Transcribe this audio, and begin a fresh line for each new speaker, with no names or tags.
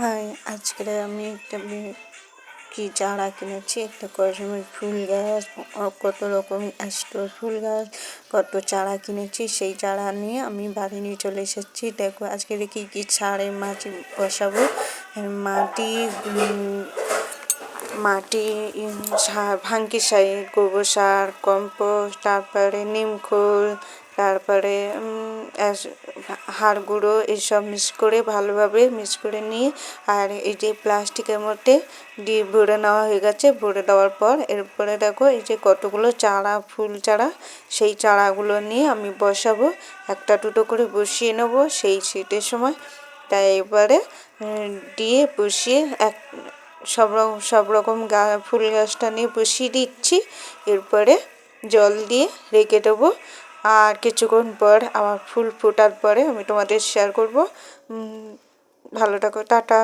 High আজকে আমি একটা কি চারা কিনেছি? একটা কসময় ফুল গাছ কত রকম স্টোর ফুল গাছ, কত চারা কিনেছি, সেই চারা নিয়ে আমি বাড়ি নিয়ে চলে এসেছি। দেখো, আজকে দেখি কি ছাড়ে মাটি বসাবো। মাটি মাটি সার ভাঙ্কি সার গোবর সার, কম্পোস্ট, তারপরে নিমখোল তারপরে হাড় গুঁড়ো এইসব মিক্স করে ভালোভাবে মিক্স করে নিয়ে, আর এই যে প্লাস্টিকের মধ্যে দিয়ে ভরে নেওয়া হয়ে গেছে, ভরে দেওয়ার পর এরপরে দেখো এই যে কতগুলো চারা, ফুল চারা, সেই চারাগুলো নিয়ে আমি বসাবো, একটা দুটো করে বসিয়ে নেব সেই শীতের সময়। তাই এবারে দিয়ে বসিয়ে এক, সব রকম সব রকম গা, ফুল গাছটা নিয়ে বসিয়ে দিচ্ছি, এরপরে জল দিয়ে রেখে দেবো। আর কিছুক্ষণ পর আমার ফুল ফোটার পরে আমি তোমাদের শেয়ার করব। ভালো থাকো টাটা।